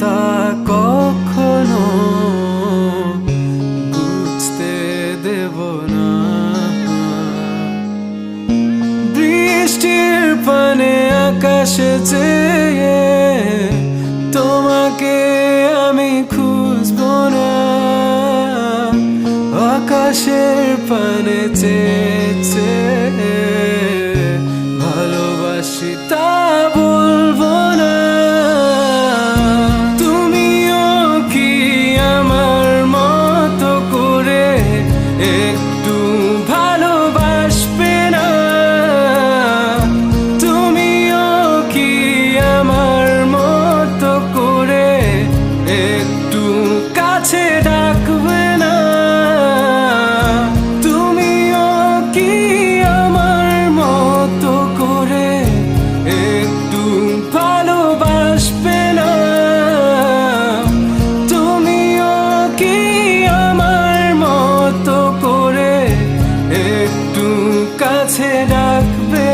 তা কখনো বুঝতে দেব না। বৃষ্টির পানে আকাশে চেয়ে তোমাকে আমি খুঁজব না। আকাশের পানে চেয়ে কাছে ডাকবে